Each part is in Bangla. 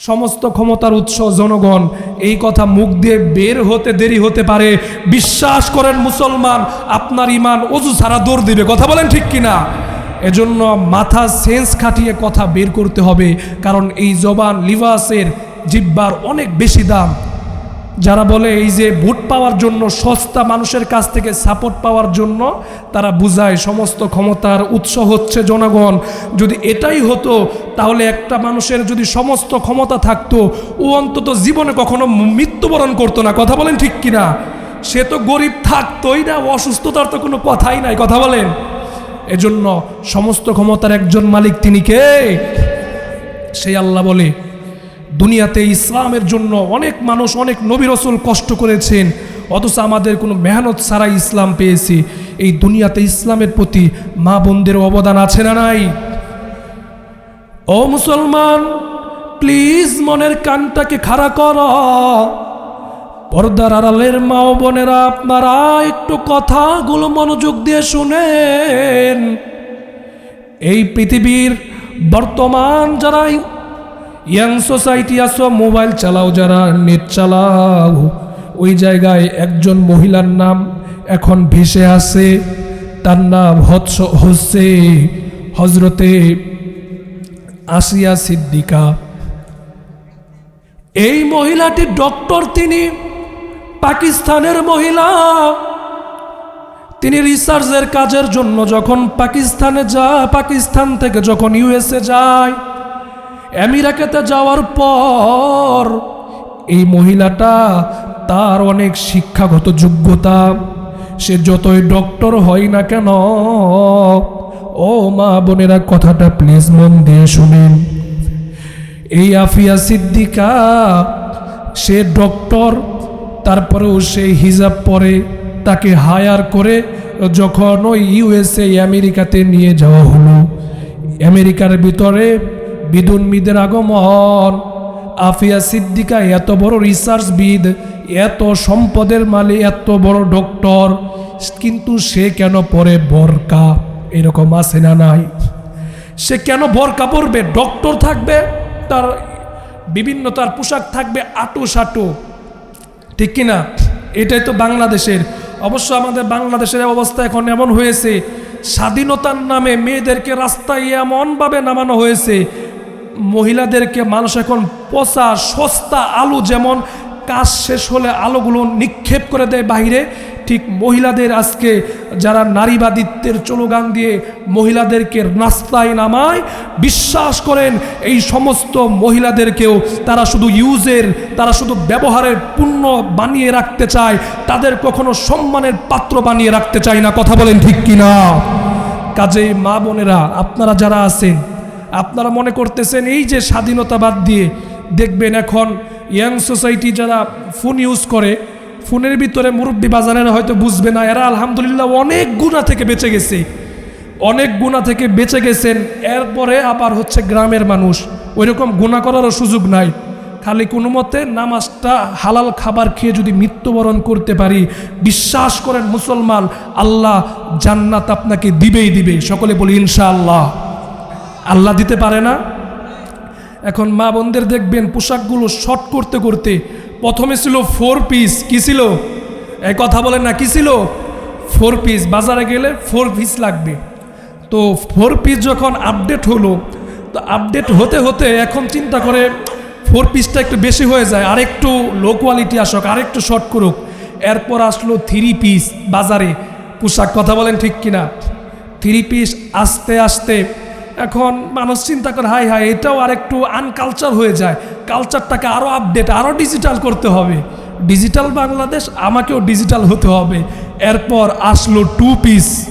সমস্ত ক্ষমতার উৎস জনগণ, এই কথা মুখ দিয়ে বের হতে দেরি হতে পারে। বিশ্বাস করেন মুসলমান, আপনার ইমান অজু ছাড়া দৌড় দিবে। কথা বলেন ঠিক কিনা? এজন্য মাথা সেন্স খাটিয়ে কথা বের করতে হবে, কারণ এই জবান লিভাসের জিব্বার অনেক বেশি দাম। যারা বলে এই যে ভোট পাওয়ার জন্য, সস্তা মানুষের কাছ থেকে সাপোর্ট পাওয়ার জন্য, তারা বুঝায় সমস্ত ক্ষমতার উৎস হচ্ছে জনগণ। যদি এটাই হতো, তাহলে একটা মানুষের যদি সমস্ত ক্ষমতা থাকতো, ও অন্তত জীবনে কখনো মৃত্যুবরণ করতো না। কথা বলেন ঠিক কিনা? সে তো গরিব থাকতোই না, অসুস্থতার তো কোনো কথাই নাই। কথা বলেন। এজন্য সমস্ত ক্ষমতার একজন মালিক তিনি কে? সেই আল্লাহ বলে। দুনিয়াতে ইসলামের জন্য অনেক মানুষ, অনেক নবী রসুল কষ্ট করেছেন। অথচ আমাদের কোনো মেহনত ছাড়াই ইসলাম পেয়েছি। এই দুনিয়াতে ইসলামের প্রতি মা বোনদের অবদান আছে না নাই? ও মুসলমান প্লিজ মনের কানটাকে খাড়া কর। পর্দার আড়ালের মা ও বোনেরা, আপনারা একটু কথাগুলো মনোযোগ দিয়ে শুনেন। এই পৃথিবীর বর্তমান যারা ইয়াং সোসাইটি আসো মোবাইল চালাও যারা নেট চালাও। ওই জায়গায় একজন মহিলার নাম এখন ভেসে আসে, তার নাম হৎস হচ্ছে হজরতে আসিয়া সিদ্দিকা। এই মহিলাটি ডক্টর তিনি পাকিস্তানের মহিলা। তিনি রিসার্চের কাজের জন্য যখন পাকিস্তানে যা পাকিস্তান থেকে যখন ইউএসএ যায় আমেরিকাতে যাওয়ার পর এই মহিলাটা তার অনেক শিক্ষাগত যোগ্যতা। সে যতই ডক্টর হয় না কেন, ও মা বোনেরা কথাটা প্লিজ মন দিয়ে শুনেন। এই আফিয়া সিদ্দিকা, সে ডক্টর, তারপরেও সে হিজাব পরে, তাকে হায়ার করে যখন ওই ইউএসএ, আমেরিকাতে নিয়ে যাওয়া হলো। আমেরিকার ভিতরে বিদুন্মিদের আগমন। আফিয়া সিদ্দিকা এত বড় রিসার্চবিদ এত সম্পদের মালিক, এত বড় ডক্টর কিন্তু সে কেন পরে বরকা? এরকম আছে না নাই? সে কেন বরকা পরবে? ডক্টর থাকবে, তার বিভিন্ন, তার পোশাক থাকবে আটো সাটো। ঠিক কিনা এটাই তো বাংলাদেশের। অবশ্য আমাদের বাংলাদেশের অবস্থা এখন এমন হয়েছে, স্বাধীনতার নামে মেয়েদেরকে রাস্তায় এমনভাবে নামানো হয়েছে মহিলাদেরকে মানুষ এখন পচা, সস্তা আলু যেমন কাজ শেষ হলে আলোগুলো নিক্ষেপ করে দেয় বাইরে ঠিক মহিলাদের আজকে যারা নারীবাদিত্বের চলোগান দিয়ে মহিলাদেরকে রাস্তায় নামায়, বিশ্বাস করেন এই সমস্ত মহিলাদেরকেও তারা শুধু ইউজের, তারা শুধু ব্যবহারের পূর্ণ বানিয়ে রাখতে চায়, তাদের কখনো সম্মানের পাত্র বানিয়ে রাখতে চায় না, কথা বলেন ঠিক কিনা? কাজেই মা বোনেরা, আপনারা যারা আছেন আপনারা মনে করতেছেন এই যে স্বাধীনতাবাদ দিয়ে দেখবেন এখন ইয়াং সোসাইটি যারা ফোন ইউজ করে, ফোনের ভিতরে মুরব্বী বাজারের হয়তো বুঝবে না, এরা আলহামদুলিল্লাহ অনেক গুণা থেকে বেঁচে গেছে। অনেক গুণা থেকে বেঁচে গেছেন, এরপরে আবার হচ্ছে গ্রামের মানুষ। ওইরকম গুণা করারও সুযোগ নাই। খালি কোনো মতে নামাজটা হালাল খাবার খেয়ে যদি মৃত্যুবরণ করতে পারি, বিশ্বাস করেন মুসলমান, আল্লাহ জান্নাত আপনাকে দিবেই দিবে। সকলে বলি ইনশাআল্লাহ। আল্লাহ দিতে পারে না। এখন মা বোনদের দেখবেন পোশাকগুলো শর্ট করতে করতে প্রথমে ছিল ফোর পিস কি ছিল? এ কথা বলেন না, কি ছিল? ফোর পিস বাজারে গেলে ফোর পিস লাগবে। তো ফোর পিস যখন আপডেট হলো, তো আপডেট হতে হতে এখন চিন্তা করে ফোর পিসটা একটু বেশি হয়ে যায়, আরেকটু লো কোয়ালিটি আসুক, আরেকটু শর্ট করুক। এরপর আসলো থ্রি পিস বাজারে। পোশাক কথা বলেন ঠিক কিনা? থ্রি পিস আস্তে আস্তে এখন মানুষ চিন্তা করে হাই হাই এটাও আরেকটু আনকালচার হয়ে যায়। কালচারটাকে আরও আপডেট আরও ডিজিটাল করতে হবে। ডিজিটাল বাংলাদেশ, আমাকেও ডিজিটাল হতে হবে। এরপর আসলো টু পিস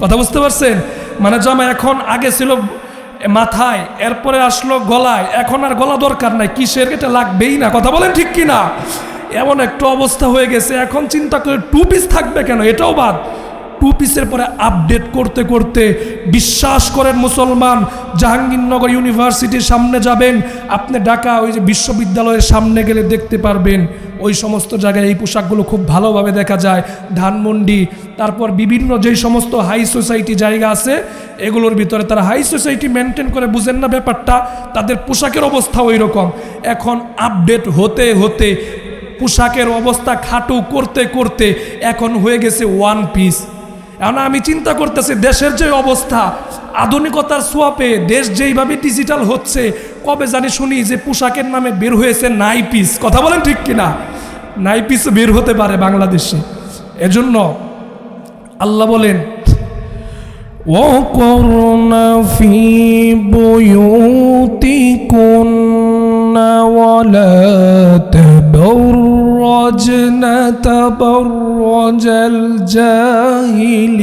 কথা বুঝতে পারছেন? মানে জামা এখন আগে ছিল মাথায়, এরপরে আসলো গলায়। এখন আর গলা দরকার নাই, কিসের এটা লাগবেই না। কথা বলেন ঠিক কি না এমন একটা অবস্থা হয়ে গেছে। এখন চিন্তা করে টু পিস থাকবে কেন? এটাও বাদ। টু পিসের পরে আপডেট করতে করতে বিশ্বাস করেন মুসলমান, জাহাঙ্গীরনগর ইউনিভার্সিটির সামনে যাবেন। আপনি ঢাকা, ওই যে বিশ্ববিদ্যালয়ের সামনে গেলে দেখতে পারবেন। ওই সমস্ত জায়গায় এই পোশাকগুলো খুব ভালোভাবে দেখা যায়। ধানমন্ডি, তারপর বিভিন্ন যেই সমস্ত হাই সোসাইটি জায়গা আছে, এগুলোর ভিতরে তারা হাই সোসাইটি মেনটেন করে বুঝেন না ব্যাপারটা, তাদের পোশাকের অবস্থা ওই রকম এখন আপডেট হতে হতে পোশাকের অবস্থা খাটু করতে করতে এখন হয়ে গেছে ওয়ান পিস এখন আমি চিন্তা করতেছি দেশের যে অবস্থা আধুনিকতার সোয়াপে দেশ যেইভাবে ডিজিটাল হচ্ছে কবে জানি শুনি যে পোশাকের নামে বের হয়েছে নাই পিস কথা বলেন ঠিক কিনা নাই পিস বের হতে পারে বাংলাদেশে এজন্য আল্লাহ বলেন وقرن في بيوتكن ولا تبرجن تبرج الجاهلية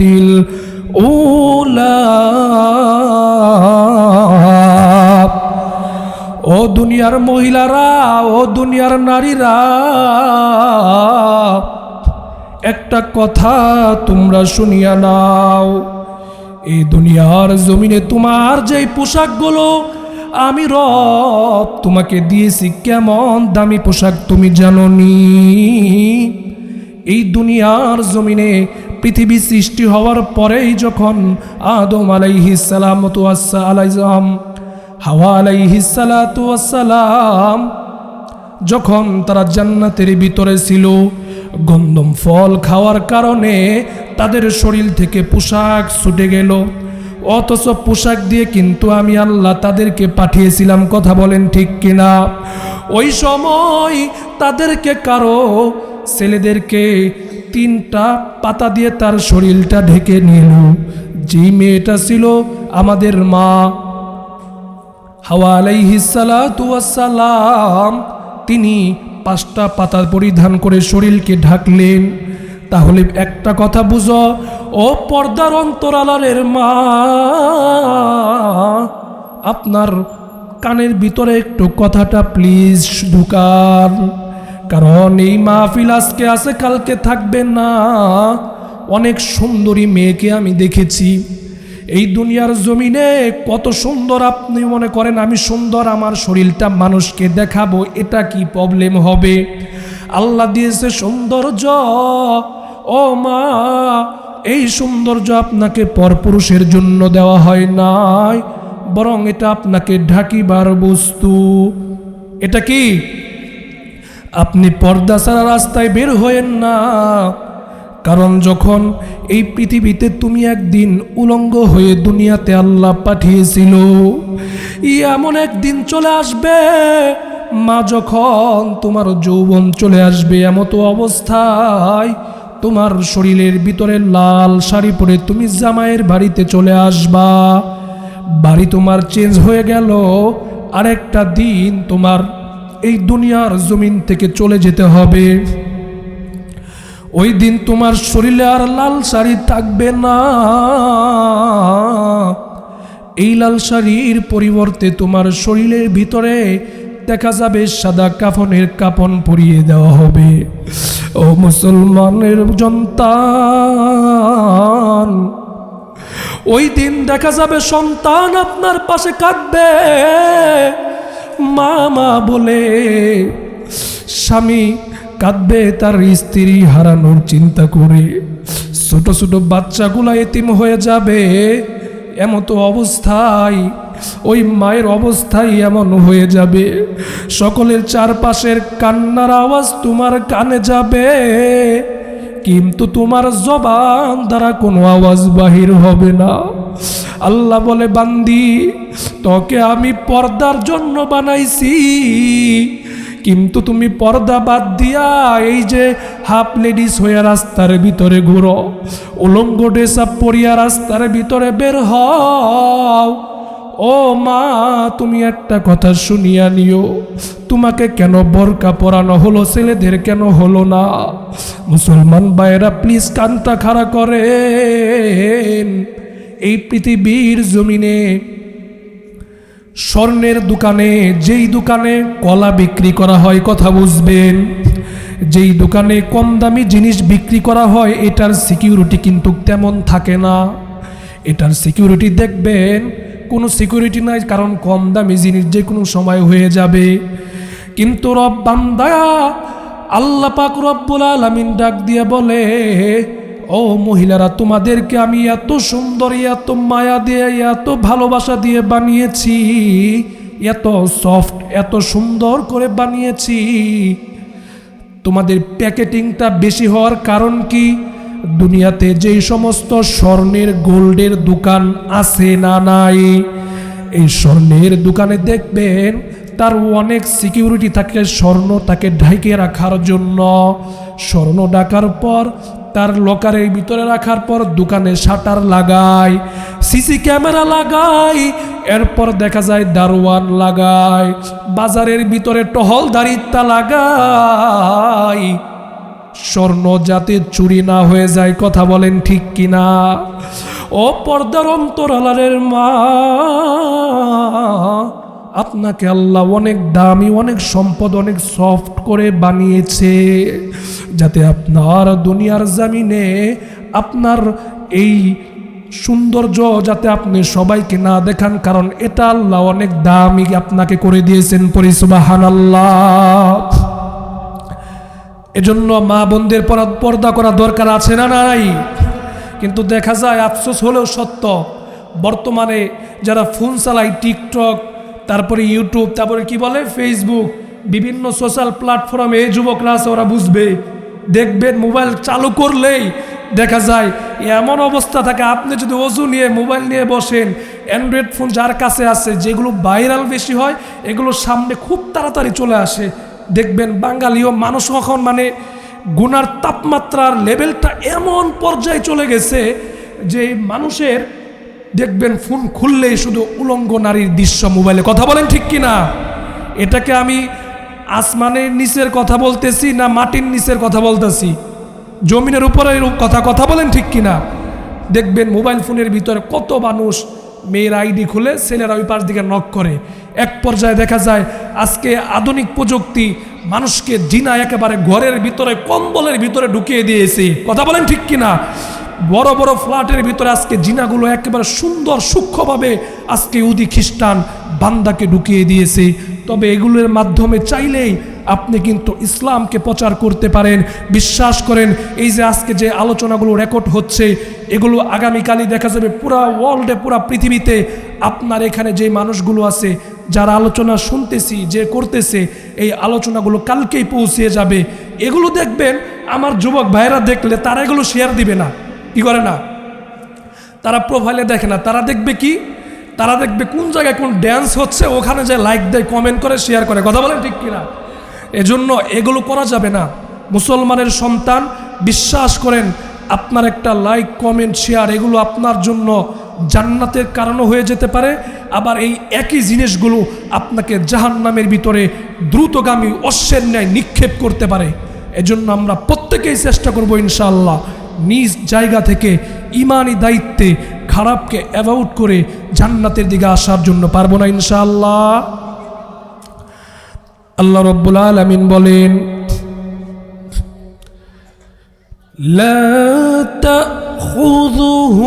الأولى ও দুনিয়ার মহিলারা ও দুনিয়ার নারীরা একটা কথা তোমরা শুনিয়া নাও এই দুনিয়ার জমিনে তোমার যেই পোশাকগুলো আমি রব, তোমাকে দিয়েছি কেমন দামি পোশাক তুমি জানো নি এই দুনিয়ার জমিনে পৃথিবী সৃষ্টি হওয়ার পরেই যখন আদম আলাইহিস সালাম আলাইজাম হাওয়া আলাইহিস সালাতু ওয়াসসালাম যখন তারা জান্নাতের ভিতরে ছিল, গন্ধম ফল খাওয়ার কারণে তাদের শরীর থেকে পোশাক ছুটে গেল। অথচ পোশাক দিয়ে কিন্তু আমি আল্লাহ তাদেরকে পাঠিয়েছিলাম, কথা বলেন ঠিক কিনা? ওই সময় তাদেরকে কারও ছেলেদেরকে তিনটা পাতা দিয়ে তার শরীরটা ঢেকে নিল। যেই মেয়েটা ছিল আমাদের মা। হাওয়া আলাইহিসালাম তিনি পাঁচটা পাতা পরিধান করে শরীরকে ঢাকলেন। তাহলে একটা কথা বুঝো, ও পর্দার অন্তরালারের মা, আপনার কানের ভিতরে একটু কথাটা প্লিজ ঢুকান। কারণ এই মাহফিল আজকে আছে, কালকে থাকবে না। অনেক সুন্দরী মেয়েকে আমি দেখেছি। এই দুনিয়ার জমিনে কত সুন্দর আপনি মনে করেন, আমি সুন্দর, আমার শরীরটা মানুষকে দেখাবো, এটা কি প্রবলেম হবে? আল্লাহ দিয়েছে সৌন্দর্য। ও মা, এই সৌন্দর্য আপনাকে পরপুরুষের জন্য দেওয়া হয় নাই, বরং এটা আপনাকে ঢাকিবার বস্তু। এটা কি? আপনি পর্দা ছাড়া রাস্তায় বের হয়েন না, কারণ যখন এই পৃথিবীতে তুমি একদিন উলঙ্গ হয়ে দুনিয়াতে আল্লাহ পাঠিয়েছিল ই এমন একদিন চলে আসবে, মা যখন তোমার যৌবন চলে আসবে এমতো অবস্থায় তোমার শরীরের ভিতরে লাল শাড়ি পরে তুমি জামাইয়ের বাড়িতে চলে আসবা। বাড়ি তোমার চেঞ্জ হয়ে গেল। আরেকটা দিন তোমার এই দুনিয়ার জমিন থেকে চলে যেতে হবে। ওই দিন তোমার শরীরে আর লাল শাড়ি থাকবে না। এই লাল শাড়ির পরিবর্তে তোমার শরীরের ভিতরে দেখা যাবে, সাদা কাফনের কাপন পরিয়ে দেওয়া হবে। ও মুসলমানের জনতান, ওই দিন দেখা যাবে সন্তান আপনার পাশে কাঁদবে। মা মা বলে, স্বামী কাঁদবে, তার স্ত্রী হারানোর চিন্তা করে। ছোট ছোট বাচ্চাগুলা এতিম হয়ে যাবে, এমতো অবস্থায় ওই মায়ের অবস্থাই এমন হয়ে যাবে। সকলের চারপাশের কান্নার আওয়াজ তোমার কানে যাবে। কিন্তু তোমার জবান দ্বারা কোনো আওয়াজ বাহির হবে না। আল্লাহ বলে, বান্দি, তোকে আমি পর্দার জন্য বানাইছি। কিন্তু তুমি পর্দা বাদ দিয়া এই যে হাফ লেডিস হয়ে রাস্তার ভিতরে ঘুরো, উলঙ্গ আপ পরিয়া রাস্তার ভিতরে বের হও। ও মা, তুমি একটা কথা শুনিয়া নিও। তোমাকে কেন বরকা পরানো হলো, ছেলেদের কেন হলো না? মুসলমান ভাইয়েরা প্লিজ কান্তা খাড়া করেন। এই পৃথিবীর জমিনে, স্বর্ণের দোকানে, যেই দোকানে কলা বিক্রি করা হয়, কথা বুঝবেন। যেই দোকানে কম দামি জিনিস বিক্রি করা হয়, এটার সিকিউরিটি কিন্তু তেমন থাকে না। এটার সিকিউরিটি দেখবেন কোনো সিকিউরিটি নাই, কারণ কম দামি জিনিস যে কোনো সময় হয়ে যাবে। কিন্তু রব বান্দা আল্লাহ পাক রব্বুল আলামিন ডাক দিয়ে বলে, ও মহিলারা, তোমাদেরকে আমি এত সুন্দর, এত মায়া দিয়ে, এত ভালোবাসা দিয়ে বানিয়েছি, এত সফট এত সুন্দর করে বানিয়েছি। তোমাদের প্যাকেটিংটা বেশি হওয়ার কারণ কি? দুনিয়াতে যেই সমস্ত স্বর্ণের গোল্ডের দোকান আছে না নাই, এই স্বর্ণের দোকানে দেখবেন তার অনেক সিকিউরিটি থাকে, স্বর্ণ তাকে ঢাইকে রাখার জন্য। স্বর্ণ ডাকার পর, তার লকারের ভিতরে রাখার পর দোকানে শাটার লাগায়, সিসি ক্যামেরা লাগাই এরপর দেখা যায় দারোয়ান লাগায়, বাজারের ভিতরে টহল টহলদারিতা লাগাই স্বর্ণ যাতে চুরি না হয়ে যায়, কথা বলেন ঠিক কিনা? ও পর্দার অন্তরালারের মা, আপনাকে আল্লাহ অনেক দামি, অনেক সম্পদ, অনেক সফট করে বানিয়েছে, যাতে আপনার দুনিয়ার জামিনে আপনার এই সৌন্দর্য যাতে আপনি সবাইকে না দেখান, কারণ এটা আল্লাহ অনেক দামি আপনাকে করে দিয়েছেন পরিসুবাহান আল্লাহ এজন্য মা বোনদের পরা- পর্দা করা দরকার আছে না নাই? কিন্তু দেখা যায়, আফসোস হলেও সত্য, বর্তমানে যারা ফোন চালায়, টিকটক, তারপরে ইউটিউব, তারপরে কি বলে, ফেসবুক, বিভিন্ন সোশ্যাল প্ল্যাটফর্মে এই যুবকরা আছে, ওরা বুঝবে। দেখবেন মোবাইল চালু করলেই দেখা যায়, এমন অবস্থা থাকে, আপনি যদি অজু নিয়ে মোবাইল নিয়ে বসেন, অ্যান্ড্রয়েড ফোন যার কাছে আছে, যেগুলো ভাইরাল বেশি হয় এগুলো সামনে খুব তাড়াতাড়ি চলে আসে। দেখবেন বাঙালিও মানুষ এখন মানে গুনার তাপমাত্রার লেভেলটা এমন পর্যায়ে চলে গেছে যে মানুষের দেখবেন ফোন খুললেই শুধু উলঙ্গ নারীর দৃশ্য মোবাইলে কথা বলেন ঠিক কি না এটাকে আমি আসমানের নিচের কথা বলতেছি না মাটির নিচের কথা বলতেছি? জমিনের উপরে কথা কথা বলেন ঠিক কি না দেখবেন মোবাইল ফোনের ভিতরে কত মানুষ মেয়ের আইডি খুলে ছেলেরা ওই পাশ দিকে নক করে। এক পর্যায়ে দেখা যায়, আজকে আধুনিক প্রযুক্তি মানুষকে জিনা একেবারে ঘরের ভিতরে, কম্বলের ভিতরে ঢুকিয়ে দিয়েছে। কথা বলেন ঠিক কিনা? বড় বড় ফ্ল্যাটের ভিতরে আজকে জিনাগুলো একেবারে সুন্দর, সূক্ষ্মভাবে আজকে উদি খ্রিস্টান বান্দাকে ঢুকিয়ে দিয়েছে। তবে এগুলোর মাধ্যমে চাইলেই আপনি কিন্তু ইসলামকে প্রচার করতে পারেন। বিশ্বাস করেন, এই যে আজকে যে আলোচনাগুলো রেকর্ড হচ্ছে, এগুলো আগামীকালই দেখা যাবে পুরা ওয়ার্ল্ডে পুরা পৃথিবীতে। আপনার এখানে যে মানুষগুলো আছে, যারা আলোচনা শুনতেছি, যে করতেছে, এই আলোচনাগুলো কালকেই পৌঁছে যাবে। এগুলো দেখবেন, আমার যুবক ভাইরা দেখলে তারা এগুলো শেয়ার দিবে না। কি করে না? তারা প্রোফাইলে দেখে না। তারা দেখবে কি? তারা দেখবে কোন জায়গায় কোন ড্যান্স হচ্ছে, ওখানে যে লাইক দেয় কমেন্ট করে শেয়ার করে। কথা বলেন ঠিক কিনা? এজন্য এগুলো করা যাবে না। মুসলমানের সন্তান, বিশ্বাস করেন, আপনার একটা লাইক কমেন্ট শেয়ার এগুলো আপনার জন্য জান্নাতের কারণও হয়ে যেতে পারে। আবার এই একই জিনিসগুলো আপনাকে জাহান্নামের ভিতরে দ্রুতগামী অশ্বের ন্যায় নিক্ষেপ করতে পারে। এজন্য আমরা প্রত্যেকেই চেষ্টা করব ইনশাআল্লাহ নিজ জায়গা থেকে ইমানি দায়িত্বে খারাপকে অ্যাভয়েড করে জান্নাতের দিকে আসার জন্য। পারব না ইনশাআল্লাহ? আল্লাহ রব্বুল আলমিন বলেন لا تأخذه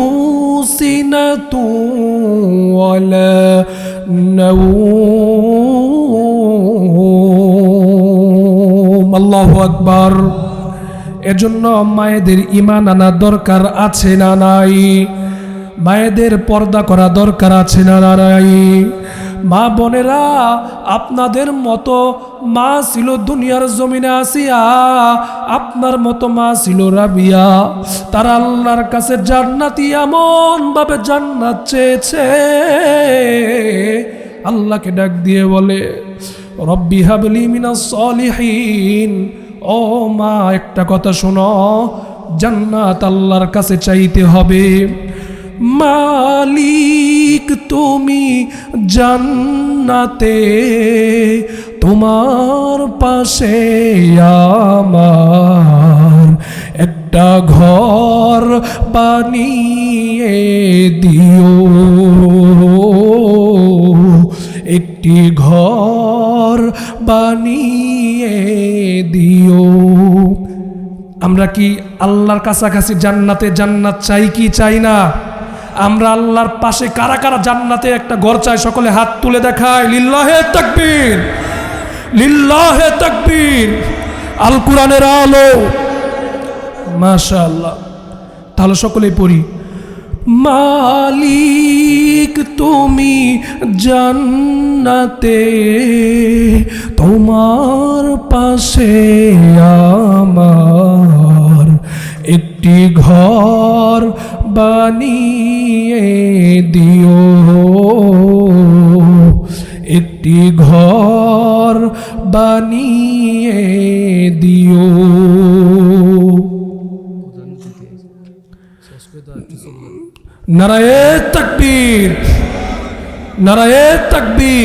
سنة ولا نوم الله أكبر এজন্য মায়েদের ইমান আনা দরকার আছে না নাই মায়েদের পর্দা করা দরকার আছে না নাই মা বোনেরা, আপনাদের মতো মা ছিল দুনিয়ার জমিনে আসিয়া, আপনার মতো মা ছিল রাবিয়া। তারা আল্লাহর কাছে জান্নাতি এমন ভাবে জান্নাত চেয়েছে। আল্লাহকে ডাক দিয়ে বলে, রব্বি হাবলি মিনা সলিহিন। ও মা, একটা কথা শোনো, জান্নাত আল্লাহর কাছে চাইতে হবে। মালিক তুমি জান্নাতে, তোমার পাশে আমার একটা ঘর বানিয়ে দিও। একটি ঘর বানিয়ে দিও। আমরা কি আল্লাহর কাছাকাছি জান্নাতে জান্নাত চাই কি চাই না? আমরা আল্লাহর পাশে কারা কারা জান্নাতে একটা ঘর চাই সকলে হাত তুলে দেখায় লিল্লাহে তাকবীর লিল্লাহে তাকবীর। আল কোরআনের আলো। মাশাআল্লাহ। তাহলে সকলেই পড়ি, মালিক তুমি জান্নাতে, তোমার পাশে আমার একটি ঘর বানিয়ে দিও। একটি ঘর বানিয়ে দিও। নারায়ে তাকবীর। নারায়ে তাকবীর।